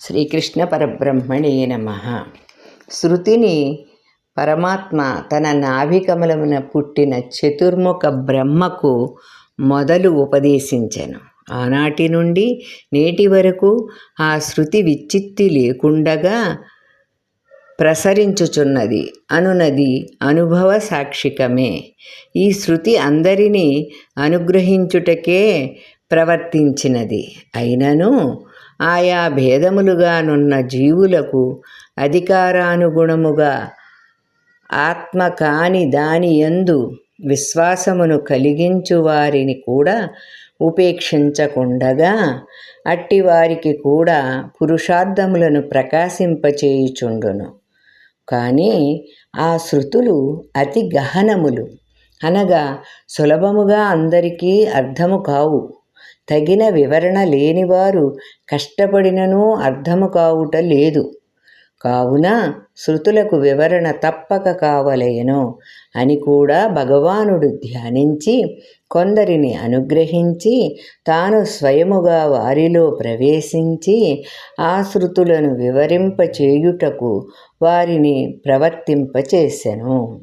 శ్రీకృష్ణ పరబ్రహ్మణే నమ. శృతిని పరమాత్మ తన నాభికమలమున పుట్టిన చతుర్ముఖ బ్రహ్మకు మొదలు ఉపదేశించను. ఆనాటి నుండి నేటి వరకు ఆ శృతి విచ్చిత్తి లేకుండగా ప్రసరించుచున్నది అనునది అనుభవ సాక్షికమే. ఈ శృతి అందరినీ అనుగ్రహించుటకే ప్రవర్తించినది. అయినను ఆయా భేదములుగానున్న జీవులకు అధికారానుగుణముగా ఆత్మ కాని దాని యందు విశ్వాసమును కలిగించు వారిని కూడా ఉపేక్షించకుండగా అట్టివారికి కూడా పురుషార్థములను ప్రకాశింపచేయుచుండును. కానీ ఆ శృతులు అతి గహనములు. అనగా సులభముగా అందరికీ అర్థము కావు. తగిన వివరణ లేనివారు కష్టపడిననూ అర్థము కావుట లేదు. కావున శృతులకు వివరణ తప్పక కావలేను అని కూడా భగవానుడు ధ్యానించి కొందరిని అనుగ్రహించి తాను స్వయముగా వారిలో ప్రవేశించి ఆ శృతులను వివరింపచేయుటకు వారిని ప్రవర్తింపచేసెను.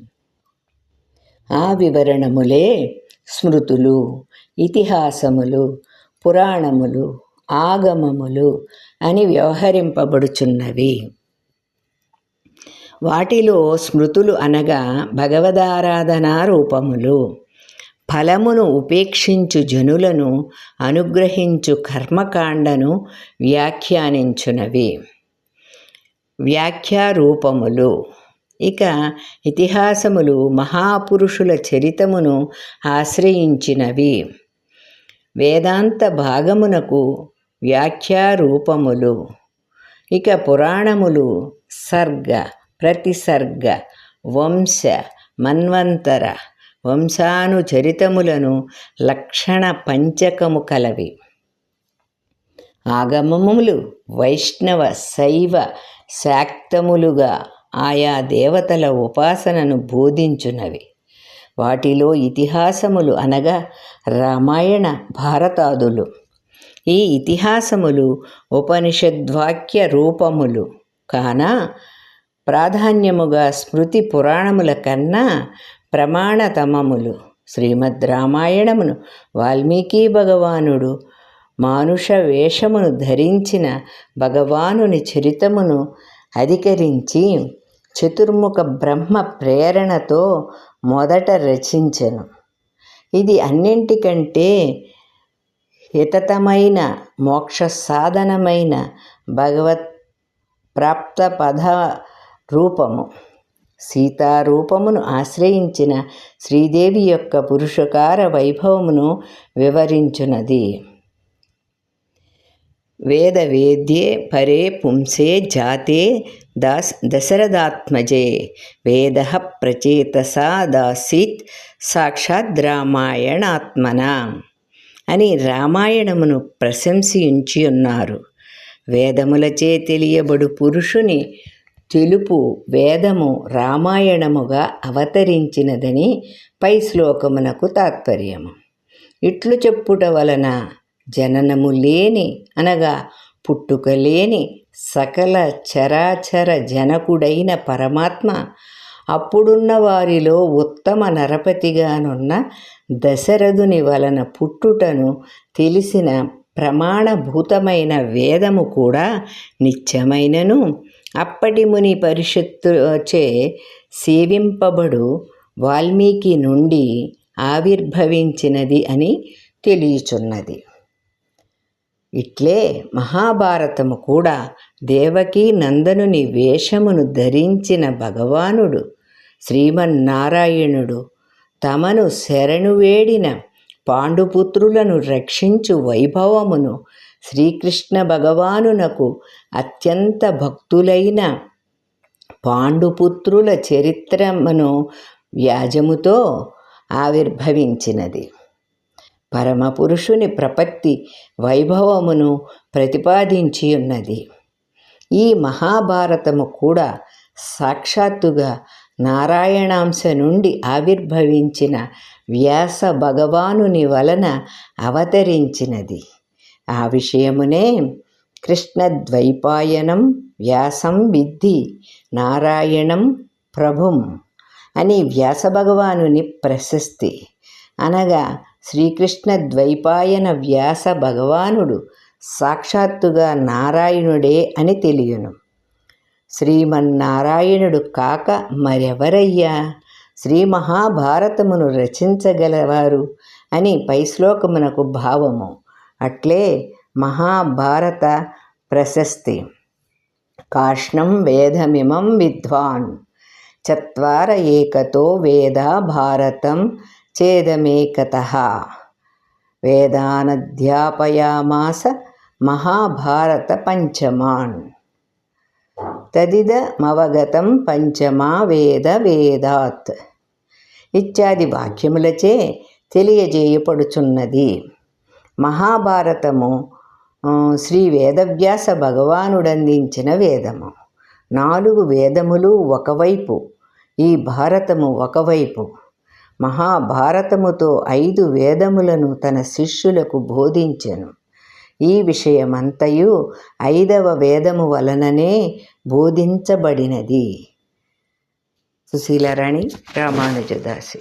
ఆ వివరణములే స్మృతులు ఇతిహాసములు పురాణములు ఆగమములు అని వ్యవహరింపబడుచున్నవి. వాటిలో స్మృతులు అనగా భగవదారాధనా రూపములు. ఫలమును ఉపేక్షించు జనులను అనుగ్రహించు కర్మకాండను వ్యాఖ్యానించునవి. వ్యాఖ్యారూపములు ఇక ఇతిహాసములు మహాపురుషుల చరితమును ఆశ్రయించినవి. వేదాంత భాగమునకు వ్యాఖ్యారూపములు. ఇక పురాణములు సర్గ ప్రతిసర్గ వంశ మన్వంతర వంశానుచరితములను లక్షణ పంచకము కలవి. ఆగమములు వైష్ణవ శైవ శాక్తములుగా ఆయా దేవతల ఉపాసనను బోధించునవి. వాటిలో ఇతిహాసములు అనగా రామాయణ భారతాదులు. ఈ ఇతిహాసములు ఉపనిషద్వాక్య రూపములు. కాన ప్రాధాన్యముగా స్మృతి పురాణముల కన్నా ప్రమాణతమములు. శ్రీమద్ రామాయణమును వాల్మీకి భగవానుడు మానుష వేషమును ధరించిన భగవానుని చరితమును అధికరించి చతుర్ముఖ బ్రహ్మ ప్రేరణతో మొదట రచించెను. ఇది అన్నింటికంటే హితతమైన మోక్ష సాధనమైన భగవత్ ప్రాప్త పద రూపము సీతారూపమును ఆశ్రయించిన శ్రీదేవి యొక్క పురుషకార వైభవమును వివరించున్నది వేద వేద్యే పరే పుంసే జాతే దాస్ దశరథాత్మజే. వేద ప్రచేతసా దాసీత్ సాక్షాత్ రామాయణాత్మన అని రామాయణమును ప్రశంసించి ఉన్నారు. వేదములచే తెలియబడు పురుషుని తెలుపు వేదము రామాయణముగా అవతరించినదని పై శ్లోకమునకు తాత్పర్యము. ఇట్లు చెప్పుట వలన జననము లేని అనగా పుట్టుక లేని సకల చరాచర జనకుడైన పరమాత్మ అప్పుడున్న వారిలో ఉత్తమ నరపతిగానున్న దశరథుని వలన పుట్టుటను తెలిసిన ప్రమాణభూతమైన వేదము కూడా నిత్యమైనను. అప్పటి ముని పరిషత్తుచే సేవింపబడు వాల్మీకి నుండి ఆవిర్భవించినది అని తెలియచున్నది. ఇట్లే మహాభారతము కూడా దేవకీ నందనుని వేషమును ధరించిన భగవానుడు శ్రీమన్నారాయణుడు. తమను శరణు వేడిన పాండుపుత్రులను రక్షించు వైభవమును శ్రీకృష్ణ భగవానునకు అత్యంత భక్తులైన పాండుపుత్రుల చరిత్రమును వ్యాజముతో ఆవిర్భవించినది. పరమపురుషుని ప్రపత్తి వైభవమును ప్రతిపాదించి ఉన్నది. ఈ మహాభారతము కూడా సాక్షాత్తుగా నారాయణాంశ నుండి ఆవిర్భవించిన వ్యాస భగవానుని వలన అవతరించినది. ఆ విషయమునే కృష్ణద్వైపాయనం వ్యాసం విద్ధి నారాయణం ప్రభుం అని వ్యాస భగవానుని ప్రశస్తి. అనగా శ్రీకృష్ణ ద్వైపాయన వ్యాస భగవానుడు సాక్షాత్తుగా నారాయణుడే అని తెలియను. శ్రీమన్నారాయణుడు కాక మరెవరయ్యా? శ్రీ మహాభారతమును రచించగలవారు అని పై శ్లోకమునకు భావము. అట్లే మహాభారత ప్రశస్తి. కాష్ణం వేదమిమం విద్వాన్. చత్వార ఏకతో వేద భారతం చేదమేకత. వేదానధ్యాపయామాస మహాభారత పంచమాన్. తదిదమవగతం పంచమా వేద వేదాత్. ఇత్యాది వాక్యములచే తెలియజేయపడుచున్నది. మహాభారతము శ్రీ వేదవ్యాస భగవానుడందించిన వేదము. నాలుగు వేదములు ఒకవైపు ఈ భారతము ఒకవైపు. మహాభారతముతో ఐదు వేదములను తన శిష్యులకు బోధించెను. ఈ విషయమంతయు ఐదవ వేదము వలననే బోధించబడినది. సుశీలరాణి రామానుజదాసి.